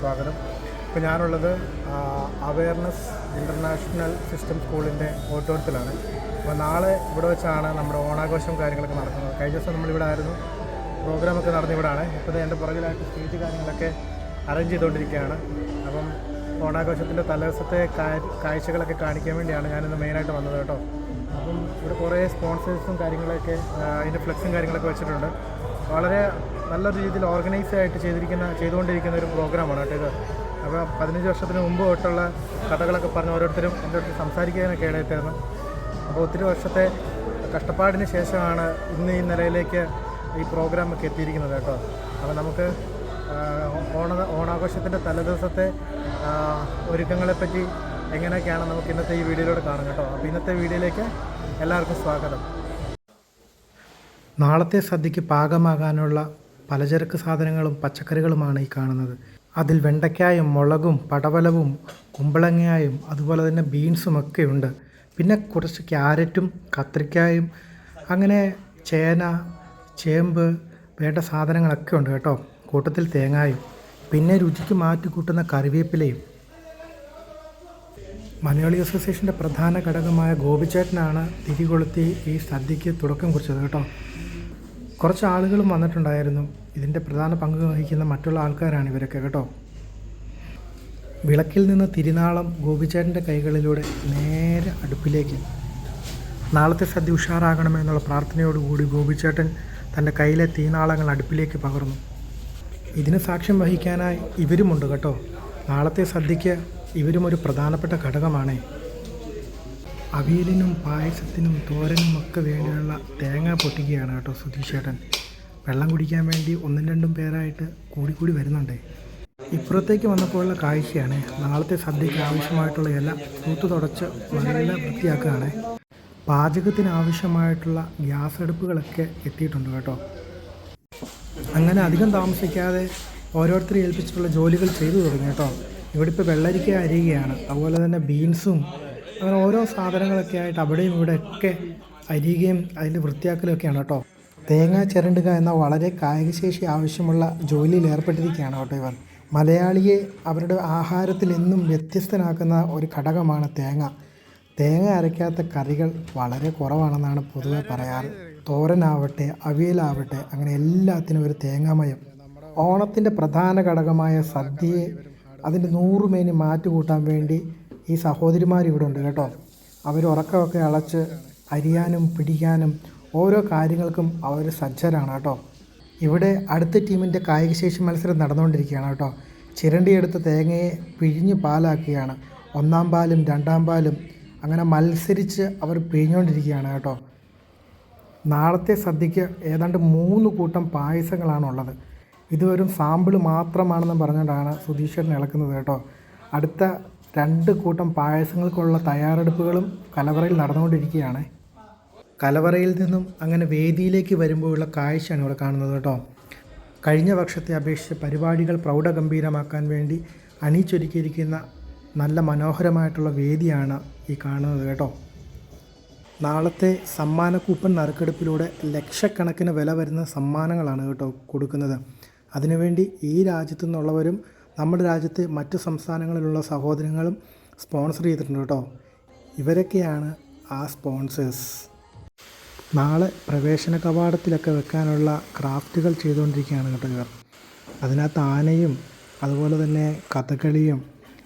സ്വാഗതം. ഇപ്പോൾ ഞാനുള്ളത് അവയർനെസ് ഇന്റർനാഷണൽ സിസ്റ്റം സ്കൂളിന്റെ ഓഡിറ്റോറിയത്തിലാണ് അപ്പോൾ നാളെ ഇവിടെ വെച്ചാണ് നമ്മുടെ ഓണാഘോഷം കാര്യങ്ങളൊക്കെ നടക്കുന്നത്. കഴിഞ്ഞ ദിവസം നമ്മളിവിടെ ആയിരുന്നു. പ്രോഗ്രാമൊക്കെ നടന്ന ഇവിടെയാണ് ഇപ്പോൾ എന്റെ പുറകിലായിട്ട് സ്റ്റേജ് കാര്യങ്ങളൊക്കെ അറേഞ്ച് ചെയ്തുകൊണ്ടിരിക്കുകയാണ്. അപ്പം ഓണാഘോഷത്തിന്റെ തലേദിവസത്തെ കാഴ്ചകളൊക്കെ കാണിക്കാൻ വേണ്ടിയാണ് ഞാനിന്ന് മെയിനായിട്ട് വന്നത് കേട്ടോ. അപ്പം ഇവിടെ കുറേ സ്പോൺസേഴ്സും കാര്യങ്ങളൊക്കെ അതിന്റെ ഫ്ലെക്സും കാര്യങ്ങളൊക്കെ വെച്ചിട്ടുണ്ട്. വളരെ നല്ല രീതിയിൽ ഓർഗനൈസ് ആയിട്ട് ചെയ്തിരിക്കുന്ന ചെയ്തുകൊണ്ടിരിക്കുന്ന ഒരു പ്രോഗ്രാമാണ് കേട്ടോ ഇത്. അപ്പോൾ പതിനഞ്ച് വർഷത്തിന് മുമ്പ് തൊട്ടുള്ള കഥകളൊക്കെ പറഞ്ഞ് ഓരോരുത്തരും എന്റെ അടുത്ത് സംസാരിക്കാനൊക്കെ ഇടയിട്ടായിരുന്നു അപ്പോൾ ഒത്തിരി വർഷത്തെ കഷ്ടപ്പാടിന് ശേഷമാണ് ഇന്ന് ഈ നിലയിലേക്ക് ഈ പ്രോഗ്രാമൊക്കെ എത്തിയിരിക്കുന്നത് കേട്ടോ. അപ്പോൾ നമുക്ക് ഓണ ഓണാഘോഷത്തിന്റെ തലേദിവസത്തെ ഒരുക്കങ്ങളെപ്പറ്റി എങ്ങനെയൊക്കെയാണ് നമുക്ക് ഇന്നത്തെ ഈ വീഡിയോയിലൂടെ കാണാം കേട്ടോ. അപ്പോൾ ഇന്നത്തെ വീഡിയോയിലേക്ക് എല്ലാവർക്കും സ്വാഗതം. നാളത്തെ സദ്യക്ക് പാകമാകാനുള്ള പലചരക്ക് സാധനങ്ങളും പച്ചക്കറികളുമാണ് ഈ കാണുന്നത്. അതിൽ വെണ്ടയ്ക്കായും മുളകും പടവലവും കുമ്പളങ്ങയായും അതുപോലെ തന്നെ ബീൻസും ഒക്കെ ഉണ്ട്. പിന്നെ കുറച്ച് ക്യാരറ്റും കത്രിക്കായും അങ്ങനെ ചേന ചേമ്പ് വേണ്ട സാധനങ്ങളൊക്കെ ഉണ്ട് കേട്ടോ. കൂട്ടത്തിൽ തേങ്ങായും. പിന്നെ രുചിക്ക് മാറ്റി കൂട്ടുന്ന കറിവേപ്പിലയും. മലയാളി അസോസിയേഷന്റെ പ്രധാന ഘടകമായ ഗോപിച്ചേട്ടനാണ് തിരികൊളുത്തി ഈ സദ്യക്ക് തുടക്കം കുറിച്ചത് കേട്ടോ. കുറച്ച് ആളുകളും വന്നിട്ടുണ്ടായിരുന്നു. ഇതിന്റെ പ്രധാന പങ്ക് വഹിക്കുന്ന മറ്റുള്ള ആൾക്കാരാണ് ഇവരൊക്കെ കേട്ടോ. വിളക്കിൽ നിന്ന് തിരുനാളം ഗോപിച്ചേട്ടന്റെ കൈകളിലൂടെ നേരെ അടുപ്പിലേക്ക്. നാളത്തെ സദ്യ ഉഷാറാകണമെന്നുള്ള പ്രാർത്ഥനയോടുകൂടി ഗോപിച്ചേട്ടൻ തന്റെ കയ്യിലെ തീനാളങ്ങൾ അടുപ്പിലേക്ക് പകർന്നു. ഇതിന് സാക്ഷ്യം വഹിക്കാനായി ഇവരുമുണ്ട് കേട്ടോ. നാളത്തെ സദ്യക്ക് ഇവരും ഒരു പ്രധാനപ്പെട്ട ഘടകമാണ്. അവിയലിനും പായസത്തിനും തോരനും ഒക്കെ വേണ്ടിയുള്ള തേങ്ങ പൊട്ടിക്കുകയാണ് കേട്ടോ സുധീഷേട്ടൻ. വെള്ളം കുടിക്കാൻ വേണ്ടി ഒന്നും രണ്ടും പേരായിട്ട് കൂടിക്കൂടി വരുന്നുണ്ട്. ഇപ്പുറത്തേക്ക് വന്നപ്പോഴുള്ള കാഴ്ചയാണ്. നാളത്തെ സദ്യക്ക് ആവശ്യമായിട്ടുള്ള ഇല തൂത്ത് തുടച്ച് നല്ല വൃത്തിയാക്കുകയാണ്. പാചകത്തിന് ആവശ്യമായിട്ടുള്ള ഗ്യാസ് അടുപ്പുകളൊക്കെ എത്തിയിട്ടുണ്ട് കേട്ടോ. അങ്ങനെ അധികം താമസിക്കാതെ ഓരോരുത്തരെ ഏൽപ്പിച്ചിട്ടുള്ള ജോലികൾ ചെയ്തു തുടങ്ങി കേട്ടോ. ഇവിടെ ഇപ്പോൾ വെള്ളരിക്ക അരിയുകയാണ്. അതുപോലെ തന്നെ ബീൻസും അങ്ങനെ ഓരോ സാധനങ്ങളൊക്കെ ആയിട്ട് അവിടെയും ഇവിടെ ഒക്കെ അരിയുകയും അതിന്റെ വൃത്തിയാക്കലൊക്കെയാണ് കേട്ടോ. തേങ്ങ ചിരണ്ടുക എന്ന വളരെ കായികശേഷി ആവശ്യമുള്ള ജോലിയിൽ ഏർപ്പെട്ടിരിക്കുകയാണ് കേട്ടോ ഇവർ. മലയാളിയെ അവരുടെ ആഹാരത്തിൽ എന്നും വ്യത്യസ്തനാക്കുന്ന ഒരു ഘടകമാണ് തേങ്ങ. തേങ്ങ അരയ്ക്കാത്ത കറികൾ വളരെ കുറവാണെന്നാണ് പൊതുവെ പറയാറ്. തോരനാവട്ടെ അവിയലാവട്ടെ അങ്ങനെ എല്ലാത്തിനും ഒരു തേങ്ങാമയം. ഓണത്തിന്റെ പ്രധാന ഘടകമായ സദ്യയെ അതിന്റെ നൂറ് മേനി മാറ്റ് കൂട്ടാൻ വേണ്ടി ഈ സഹോദരിമാർ ഇവിടെ ഉണ്ട് കേട്ടോ. അവർ ഉറക്കമൊക്കെ അളച്ച് അരിയാനും പിടിക്കാനും ഓരോ കാര്യങ്ങൾക്കും അവർ സജ്ജരാണ് കേട്ടോ. ഇവിടെ അടുത്ത ടീമിന്റെ കായികശേഷി മത്സരം നടന്നുകൊണ്ടിരിക്കുകയാണ് കേട്ടോ. ചിരണ്ടിയെടുത്ത തേങ്ങയെ പിഴിഞ്ഞ് പാലാക്കുകയാണ്. ഒന്നാം പാലും രണ്ടാം പാലും അങ്ങനെ മത്സരിച്ച് അവർ പിഴിഞ്ഞുകൊണ്ടിരിക്കുകയാണ് കേട്ടോ. നാളത്തെ സദ്യക്ക് ഏതാണ്ട് മൂന്ന് കൂട്ടം പായസങ്ങളാണുള്ളത്. ഇത് വെറും സാമ്പിൾ മാത്രമാണെന്ന് പറഞ്ഞുകൊണ്ടാണ് സുധീശ്വരൻ ഇളക്കുന്നത് കേട്ടോ. അടുത്ത രണ്ട് കൂട്ടം പായസങ്ങൾക്കുള്ള തയ്യാറെടുപ്പുകളും കലവറയിൽ നടന്നുകൊണ്ടിരിക്കുകയാണ്. കലവറയിൽ നിന്നും അങ്ങനെ വേദിയിലേക്ക് വരുമ്പോഴുള്ള കാഴ്ചയാണ് ഇവിടെ കാണുന്നത് കേട്ടോ. കഴിഞ്ഞ വർഷത്തെ അപേക്ഷിച്ച് പരിപാടികൾ പ്രൗഢഗംഭീരമാക്കാൻ വേണ്ടി അണിയിച്ചൊരുക്കിയിരിക്കുന്ന നല്ല മനോഹരമായിട്ടുള്ള വേദിയാണ് ഈ കാണുന്നത് കേട്ടോ. നാളത്തെ സമ്മാന കൂപ്പൺ നറുക്കെടുപ്പിലൂടെ ലക്ഷക്കണക്കിന് വില വരുന്ന സമ്മാനങ്ങളാണ് കേട്ടോ കൊടുക്കുന്നത്. അതിനുവേണ്ടി ഈ രാജ്യത്തു നിന്നുള്ളവരും നമ്മുടെ രാജ്യത്തെ മറ്റു സംസ്ഥാനങ്ങളിലുള്ള സഹോദരങ്ങളും സ്പോൺസർ ചെയ്തിട്ടുണ്ട് കേട്ടോ. ഇവരൊക്കെയാണ് ആ സ്പോൺസേഴ്സ്. നാളെ പ്രവേശന കവാടത്തിലൊക്കെ വെക്കാനുള്ള ക്രാഫ്റ്റുകൾ ചെയ്തുകൊണ്ടിരിക്കുകയാണ് കേട്ടോ ഇവർ. അതിനകത്ത് ആനയും അതുപോലെ തന്നെ കഥകളിയും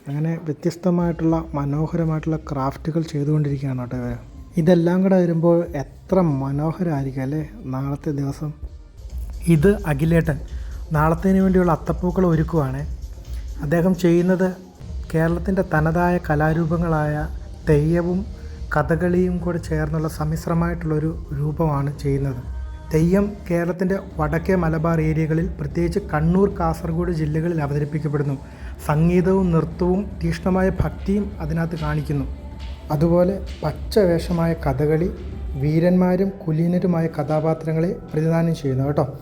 അങ്ങനെ വ്യത്യസ്തമായിട്ടുള്ള മനോഹരമായിട്ടുള്ള ക്രാഫ്റ്റുകൾ ചെയ്തുകൊണ്ടിരിക്കുകയാണ് കേട്ടോ ഇവർ. ഇതെല്ലാം കൂടെ വരുമ്പോൾ എത്ര മനോഹരമായിരിക്കും അല്ലേ നാളത്തെ ദിവസം? ഇത് അഖിലേട്ടൻ നാളത്തേന് വേണ്ടിയുള്ള അത്തപ്പൂക്കൾ ഒരുക്കുവാണ്. അദ്ദേഹം ചെയ്യുന്നത് കേരളത്തിന്റെ തനതായ കലാരൂപങ്ങളായ തെയ്യവും കഥകളിയും കൂടെ ചേർന്നുള്ള സമ്മിശ്രമായിട്ടുള്ളൊരു രൂപമാണ് ചെയ്യുന്നത്. തെയ്യം കേരളത്തിന്റെ വടക്കേ മലബാർ ഏരിയകളിൽ പ്രത്യേകിച്ച് കണ്ണൂർ കാസർഗോഡ് ജില്ലകളിൽ അവതരിപ്പിക്കപ്പെടുന്നു. സംഗീതവും നൃത്തവും തീക്ഷ്ണമായ ഭക്തിയും അതിനകത്ത് കാണിക്കുന്നു. അതുപോലെ പച്ചവേഷമായ കഥകളി വീരന്മാരും കുലീനരുമായ കഥാപാത്രങ്ങളെ പ്രതിദാനം ചെയ്യുന്നു കേട്ടോ.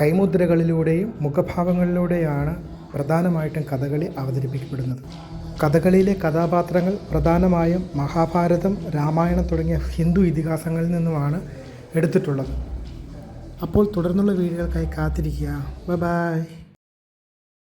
കൈമുദ്രകളിലൂടെയും മുഖഭാവങ്ങളിലൂടെയാണ് പ്രധാനമായിട്ടും കഥകളി അവതരിപ്പിക്കപ്പെടുന്നത്. കഥകളിയിലെ കഥാപാത്രങ്ങൾ പ്രധാനമായും മഹാഭാരതം രാമായണം തുടങ്ങിയ ഹിന്ദു ഇതിഹാസങ്ങളിൽ നിന്നുമാണ് എടുത്തിട്ടുള്ളത്. അപ്പോൾ തുടർന്നുള്ള വീഡിയോകൾക്കായി കാത്തിരിക്കുക. Bye bye.